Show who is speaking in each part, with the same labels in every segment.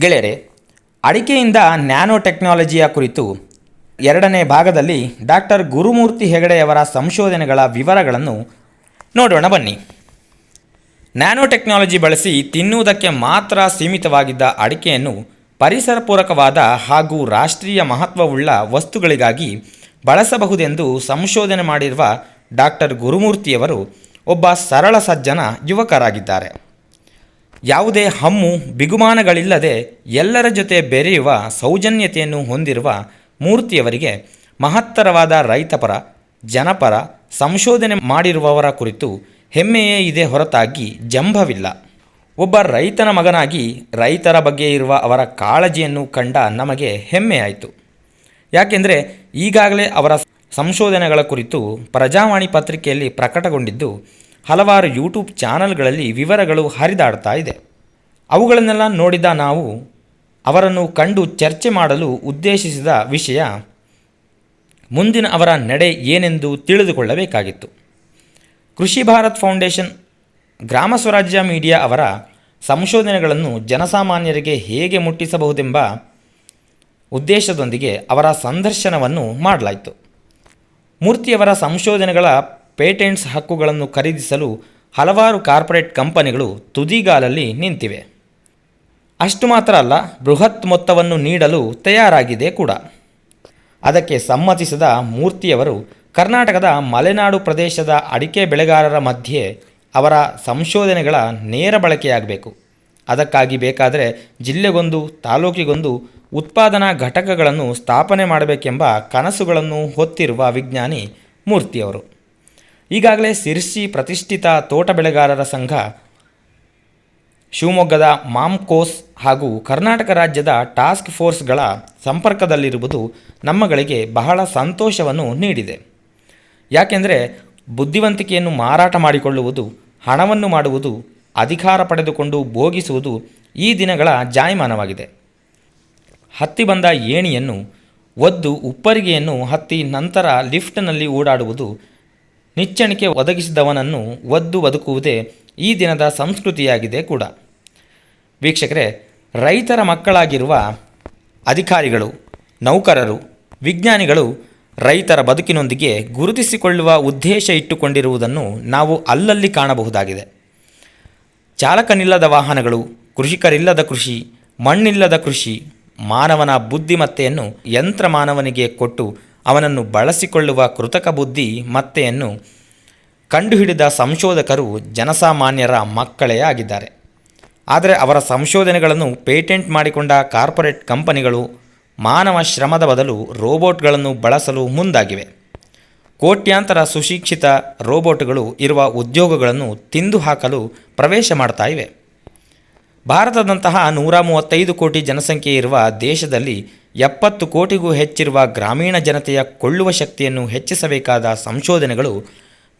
Speaker 1: ಗೆಳೆಯರೆ, ಅಡಿಕೆಯಿಂದ ನ್ಯಾನೋ ಟೆಕ್ನಾಲಜಿಯ ಕುರಿತು ಎರಡನೇ ಭಾಗದಲ್ಲಿ ಡಾಕ್ಟರ್ ಗುರುಮೂರ್ತಿ ಹೆಗಡೆಯವರ ಸಂಶೋಧನೆಗಳ ವಿವರಗಳನ್ನು ನೋಡೋಣ ಬನ್ನಿ. ನ್ಯಾನೋ ಟೆಕ್ನಾಲಜಿ ಬಳಸಿ ತಿನ್ನುವುದಕ್ಕೆ ಮಾತ್ರ ಸೀಮಿತವಾಗಿದ್ದ ಅಡಿಕೆಯನ್ನು ಪರಿಸರ ಪೂರಕವಾದ ಹಾಗೂ ರಾಷ್ಟ್ರೀಯ ಮಹತ್ವವುಳ್ಳ ವಸ್ತುಗಳಿಗಾಗಿ ಬಳಸಬಹುದೆಂದು ಸಂಶೋಧನೆ ಮಾಡಿರುವ ಡಾಕ್ಟರ್ ಗುರುಮೂರ್ತಿಯವರು ಒಬ್ಬ ಸರಳ ಸಜ್ಜನ ಯುವಕರಾಗಿದ್ದಾರೆ. ಯಾವುದೇ ಹಮ್ಮು ಬಿಗುಮಾನಗಳಿಲ್ಲದೆ ಎಲ್ಲರ ಜೊತೆ ಬೆರೆಯುವ ಸೌಜನ್ಯತೆಯನ್ನು ಹೊಂದಿರುವ ಮೂರ್ತಿಯವರಿಗೆ ಮಹತ್ತರವಾದ ರೈತಪರ, ಜನಪರ ಸಂಶೋಧನೆ ಮಾಡಿರುವವರ ಕುರಿತು ಹೆಮ್ಮೆಯೇ ಇದೆ ಹೊರತಾಗಿ ಜಂಭವಿಲ್ಲ. ಒಬ್ಬ ರೈತನ ಮಗನಾಗಿ ರೈತರ ಬಗ್ಗೆ ಇರುವ ಅವರ ಕಾಳಜಿಯನ್ನು ಕಂಡ ನಮಗೆ ಹೆಮ್ಮೆಯಾಯಿತು. ಯಾಕೆಂದರೆ ಈಗಾಗಲೇ ಅವರ ಸಂಶೋಧನೆಗಳ ಕುರಿತು ಪ್ರಜಾವಾಣಿ ಪತ್ರಿಕೆಯಲ್ಲಿ ಪ್ರಕಟಗೊಂಡಿದ್ದು ಹಲವಾರು ಯೂಟ್ಯೂಬ್ ಚಾನಲ್ಗಳಲ್ಲಿ ವಿವರಗಳು ಹರಿದಾಡ್ತಾ ಇದೆ. ಅವುಗಳನ್ನೆಲ್ಲ ನೋಡಿದ ನಾವು ಅವರನ್ನು ಕಂಡು ಚರ್ಚೆ ಮಾಡಲು ಉದ್ದೇಶಿಸಿದ ವಿಷಯ ಮುಂದಿನ ಅವರ ನಡೆ ಏನೆಂದು ತಿಳಿದುಕೊಳ್ಳಬೇಕಾಗಿತ್ತು. ಕೃಷಿ ಭಾರತ್ ಫೌಂಡೇಶನ್, ಗ್ರಾಮ ಸ್ವರಾಜ್ಯ ಮೀಡಿಯಾ ಅವರ ಸಂಶೋಧನೆಗಳನ್ನು ಜನಸಾಮಾನ್ಯರಿಗೆ ಹೇಗೆ ಮುಟ್ಟಿಸಬಹುದೆಂಬ ಉದ್ದೇಶದೊಂದಿಗೆ ಅವರ ಸಂದರ್ಶನವನ್ನು ಮಾಡಲಾಯಿತು. ಮೂರ್ತಿಯವರ ಸಂಶೋಧನೆಗಳ ಪೇಟೆಂಟ್ಸ್ ಹಕ್ಕುಗಳನ್ನು ಖರೀದಿಸಲು ಹಲವಾರು ಕಾರ್ಪೊರೇಟ್ ಕಂಪನಿಗಳು ತುದಿಗಾಲಲ್ಲಿ ನಿಂತಿವೆ. ಅಷ್ಟು ಮಾತ್ರ ಅಲ್ಲ, ಬೃಹತ್ ಮೊತ್ತವನ್ನು ನೀಡಲು ತಯಾರಾಗಿದೆ ಕೂಡ. ಅದಕ್ಕೆ ಸಮ್ಮತಿಸಿದ ಮೂರ್ತಿಯವರು ಕರ್ನಾಟಕದ ಮಲೆನಾಡು ಪ್ರದೇಶದ ಅಡಿಕೆ ಬೆಳೆಗಾರರ ಮಧ್ಯೆ ಅವರ ಸಂಶೋಧನೆಗಳ ನೇರ ಬಳಕೆಯಾಗಬೇಕು. ಅದಕ್ಕಾಗಿ ಬೇಕಾದರೆ ಜಿಲ್ಲೆಗೊಂದು, ತಾಲೂಕಿಗೊಂದು ಉತ್ಪಾದನಾ ಘಟಕಗಳನ್ನು ಸ್ಥಾಪನೆ ಮಾಡಬೇಕೆಂಬ ಕನಸುಗಳನ್ನು ಹೊತ್ತಿರುವ ವಿಜ್ಞಾನಿ ಮೂರ್ತಿಯವರು. ಈಗಾಗಲೇ ಸಿರ್ಸಿ ಪ್ರತಿಷ್ಠಿತ ತೋಟ ಬೆಳೆಗಾರರ ಸಂಘ, ಶಿವಮೊಗ್ಗದ ಮಾಮ್ಕೋಸ್ ಹಾಗೂ ಕರ್ನಾಟಕ ರಾಜ್ಯದ ಟಾಸ್ಕ್ ಫೋರ್ಸ್ಗಳ ಸಂಪರ್ಕದಲ್ಲಿರುವುದು ನಮ್ಮಗಳಿಗೆ ಬಹಳ ಸಂತೋಷವನ್ನು ನೀಡಿದೆ. ಯಾಕೆಂದರೆ ಬುದ್ಧಿವಂತಿಕೆಯನ್ನು ಮಾರಾಟ ಮಾಡಿಕೊಳ್ಳುವುದು, ಹಣವನ್ನು ಮಾಡುವುದು, ಅಧಿಕಾರ ಪಡೆದುಕೊಂಡು ಭೋಗಿಸುವುದು ಈ ದಿನಗಳ ಜಾಯಮಾನವಾಗಿದೆ. ಹತ್ತಿ ಬಂದ ಏಣಿಯನ್ನು ಒದ್ದು ಉಪ್ಪರಿಗೆಯನ್ನು ಹತ್ತಿ ನಂತರ ಲಿಫ್ಟ್ನಲ್ಲಿ ಓಡಾಡುವುದು ನಿಚ್ಚಣಿಕೆ ಒದಗಿಸಿದವನನ್ನು ಒದ್ದು ಬದುಕುವುದೇ ಈ ದಿನದ ಸಂಸ್ಕೃತಿಯಾಗಿದೆ ಕೂಡ. ವೀಕ್ಷಕರೇ, ರೈತರ ಮಕ್ಕಳಾಗಿರುವ ಅಧಿಕಾರಿಗಳು, ನೌಕರರು, ವಿಜ್ಞಾನಿಗಳು ರೈತರ ಬದುಕಿನೊಂದಿಗೆ ಗುರುತಿಸಿಕೊಳ್ಳುವ ಉದ್ದೇಶ ಇಟ್ಟುಕೊಂಡಿರುವುದನ್ನು ನಾವು ಅಲ್ಲಲ್ಲಿ ಕಾಣಬಹುದಾಗಿದೆ. ಚಾಲಕನಿಲ್ಲದ ವಾಹನಗಳು, ಕೃಷಿಕರಿಲ್ಲದ ಕೃಷಿ, ಮಣ್ಣಿಲ್ಲದ ಕೃಷಿ, ಮಾನವನ ಬುದ್ಧಿಮತ್ತೆಯನ್ನು ಯಂತ್ರ ಮಾನವನಿಗೆ ಕೊಟ್ಟು ಅವನನ್ನು ಬಳಸಿಕೊಳ್ಳುವ ಕೃತಕ ಬುದ್ಧಿ ಮತ್ತೆಯನ್ನು ಕಂಡುಹಿಡಿದ ಸಂಶೋಧಕರು ಜನಸಾಮಾನ್ಯರ ಮಕ್ಕಳೇ ಆಗಿದ್ದಾರೆ. ಆದರೆ ಅವರ ಸಂಶೋಧನೆಗಳನ್ನು ಪೇಟೆಂಟ್ ಮಾಡಿಕೊಂಡ ಕಾರ್ಪೊರೇಟ್ ಕಂಪನಿಗಳು ಮಾನವ ಶ್ರಮದ ಬದಲು ರೋಬೋಟ್ಗಳನ್ನು ಬಳಸಲು ಮುಂದಾಗಿವೆ. ಕೋಟ್ಯಾಂತರ ಸುಶಿಕ್ಷಿತ ರೋಬೋಟ್ಗಳು ಇರುವ ಉದ್ಯೋಗಗಳನ್ನು ತಿಂದು ಹಾಕಲು ಪ್ರವೇಶ ಮಾಡ್ತಾ ಇವೆ. ಭಾರತದಂತಹ ನೂರ ಮೂವತ್ತೈದು ಕೋಟಿ ಜನಸಂಖ್ಯೆ ಇರುವ ದೇಶದಲ್ಲಿ ಎಪ್ಪತ್ತು ಕೋಟಿಗೂ ಹೆಚ್ಚಿರುವ ಗ್ರಾಮೀಣ ಜನತೆಯ ಕೊಳ್ಳುವ ಶಕ್ತಿಯನ್ನು ಹೆಚ್ಚಿಸಬೇಕಾದ ಸಂಶೋಧನೆಗಳು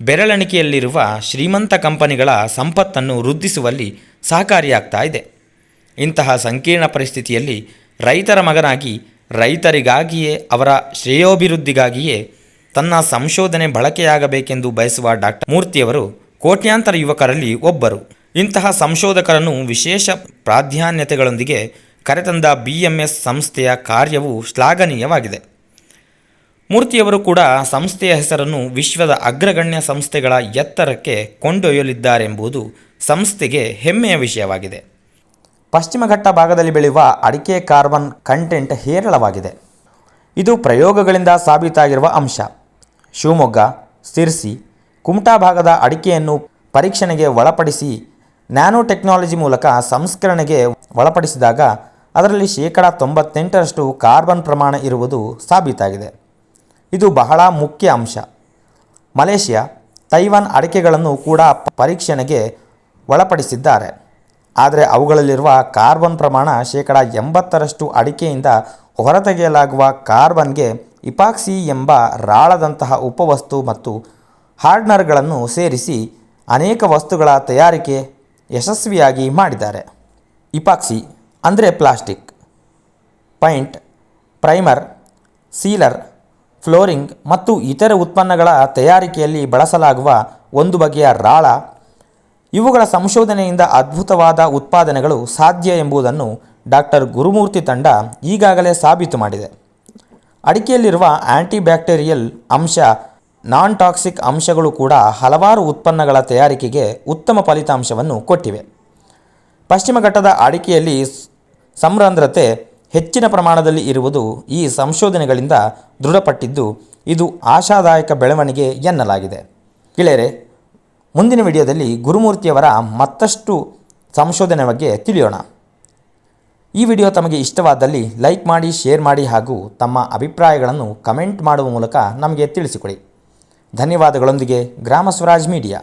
Speaker 1: ಬೆರಳೆಣಿಕೆಯಲ್ಲಿರುವ ಶ್ರೀಮಂತ ಕಂಪನಿಗಳ ಸಂಪತ್ತನ್ನು ವೃದ್ಧಿಸುವಲ್ಲಿ ಸಹಕಾರಿಯಾಗ್ತಾ ಇದೆ. ಇಂತಹ ಸಂಕೀರ್ಣ ಪರಿಸ್ಥಿತಿಯಲ್ಲಿ ರೈತರ ಮಗನಾಗಿ, ರೈತರಿಗಾಗಿಯೇ, ಅವರ ಶ್ರೇಯೋಭಿವೃದ್ಧಿಗಾಗಿಯೇ ತನ್ನ ಸಂಶೋಧನೆ ಬಳಕೆಯಾಗಬೇಕೆಂದು ಬಯಸುವ ಡಾಕ್ಟರ್ ಮೂರ್ತಿಯವರು ಕೋಟ್ಯಾಂತರ ಯುವಕರಲ್ಲಿ ಒಬ್ಬರು. ಇಂತಹ ಸಂಶೋಧಕರನ್ನು ವಿಶೇಷ ಪ್ರಾಧಾನ್ಯತೆಗಳೊಂದಿಗೆ ಕರೆತಂದ ಬಿ ಎಂ ಎಸ್ ಸಂಸ್ಥೆಯ ಕಾರ್ಯವು ಶ್ಲಾಘನೀಯವಾಗಿದೆ. ಮೂರ್ತಿಯವರು ಕೂಡ ಸಂಸ್ಥೆಯ ಹೆಸರನ್ನು ವಿಶ್ವದ ಅಗ್ರಗಣ್ಯ ಸಂಸ್ಥೆಗಳ ಎತ್ತರಕ್ಕೆ ಕೊಂಡೊಯ್ಯಲಿದ್ದಾರೆಂಬುದು ಸಂಸ್ಥೆಗೆ ಹೆಮ್ಮೆಯ ವಿಷಯವಾಗಿದೆ. ಪಶ್ಚಿಮಘಟ್ಟ ಭಾಗದಲ್ಲಿ ಬೆಳೆಯುವ ಅಡಿಕೆ ಕಾರ್ಬನ್ ಕಂಟೆಂಟ್ ಹೇರಳವಾಗಿದೆ. ಇದು ಪ್ರಯೋಗಗಳಿಂದ ಸಾಬೀತಾಗಿರುವ ಅಂಶ. ಶಿವಮೊಗ್ಗ, ಸಿರ್ಸಿ, ಕುಮಟಾ ಭಾಗದ ಅಡಿಕೆಯನ್ನು ಪರೀಕ್ಷಣೆಗೆ ಒಳಪಡಿಸಿ ನ್ಯಾನೋ ಟೆಕ್ನಾಲಜಿ ಮೂಲಕ ಸಂಸ್ಕರಣೆಗೆ ಒಳಪಡಿಸಿದಾಗ ಅದರಲ್ಲಿ ಶೇಕಡ ತೊಂಬತ್ತೆಂಟರಷ್ಟು ಕಾರ್ಬನ್ ಪ್ರಮಾಣ ಇರುವುದು ಸಾಬೀತಾಗಿದೆ. ಇದು ಬಹಳ ಮುಖ್ಯ ಅಂಶ. ಮಲೇಷ್ಯಾ, ತೈವಾನ್ ಅಡಿಕೆಗಳನ್ನು ಕೂಡ ಪರೀಕ್ಷಣೆಗೆ ಒಳಪಡಿಸಿದ್ದಾರೆ. ಆದರೆ ಅವುಗಳಲ್ಲಿರುವ ಕಾರ್ಬನ್ ಪ್ರಮಾಣ ಶೇಕಡ ಎಂಬತ್ತರಷ್ಟು ಅಡಿಕೆಯಿಂದ ಹೊರತೆಗೆಯಲಾಗುವ ಕಾರ್ಬನ್ಗೆ ಇಪಾಕ್ಸಿ ಎಂಬ ರಾಳದಂತಹ ಉಪವಸ್ತು ಮತ್ತು ಹಾರ್ಡ್ನರ್ಗಳನ್ನು ಸೇರಿಸಿ ಅನೇಕ ವಸ್ತುಗಳ ತಯಾರಿಕೆ ಯಶಸ್ವಿಯಾಗಿ ಮಾಡಿದ್ದಾರೆ. ಇಪಾಕ್ಸಿ, ಅಂದರೆ plastic. Paint, primer, sealer, flooring ಮತ್ತು ಇತರ ಉತ್ಪನ್ನಗಳ ತಯಾರಿಕೆಯಲ್ಲಿ ಬಳಸಲಾಗುವ ಒಂದು ಬಗೆಯ ರಾಳ. ಇವುಗಳ ಸಂಶೋಧನೆಯಿಂದ ಅದ್ಭುತವಾದ ಉತ್ಪಾದನೆಗಳು ಸಾಧ್ಯ ಎಂಬುದನ್ನು ಡಾಕ್ಟರ್ ಗುರುಮೂರ್ತಿ ತಂಡ ಈಗಾಗಲೇ ಸಾಬೀತು ಮಾಡಿದೆ. ಅಡಿಕೆಯಲ್ಲಿರುವ ಆ್ಯಂಟಿ ಬ್ಯಾಕ್ಟೀರಿಯಲ್ ಅಂಶ ನಾನ್ ಟಾಕ್ಸಿಕ್ ಅಂಶಗಳು ಕೂಡ ಹಲವಾರು ಉತ್ಪನ್ನಗಳ ತಯಾರಿಕೆಗೆ ಉತ್ತಮ ಫಲಿತಾಂಶವನ್ನು ಕೊಟ್ಟಿವೆ. ಪಶ್ಚಿಮ ಘಟ್ಟದ ಅಡಿಕೆಯಲ್ಲಿ ಸಂರಂಧ್ರತೆ ಹೆಚ್ಚಿನ ಪ್ರಮಾಣದಲ್ಲಿ ಇರುವುದು ಈ ಸಂಶೋಧನೆಗಳಿಂದ ದೃಢಪಟ್ಟಿದ್ದು, ಇದು ಆಶಾದಾಯಕ ಬೆಳವಣಿಗೆ ಎನ್ನಲಾಗಿದೆ. ಗೆಳೆಯರೆ, ಮುಂದಿನ ವಿಡಿಯೋದಲ್ಲಿ ಗುರುಮೂರ್ತಿಯವರ ಮತ್ತಷ್ಟು ಸಂಶೋಧನೆ ಬಗ್ಗೆ ತಿಳಿಯೋಣ. ಈ ವಿಡಿಯೋ ತಮಗೆ ಇಷ್ಟವಾದಲ್ಲಿ ಲೈಕ್ ಮಾಡಿ, ಶೇರ್ ಮಾಡಿ ಹಾಗೂ ತಮ್ಮ ಅಭಿಪ್ರಾಯಗಳನ್ನು ಕಮೆಂಟ್ ಮಾಡುವ ಮೂಲಕ ನಮಗೆ ತಿಳಿಸಿಕೊಡಿ. ಧನ್ಯವಾದಗಳೊಂದಿಗೆ ಗ್ರಾಮ ಸ್ವರಾಜ್ ಮೀಡಿಯಾ.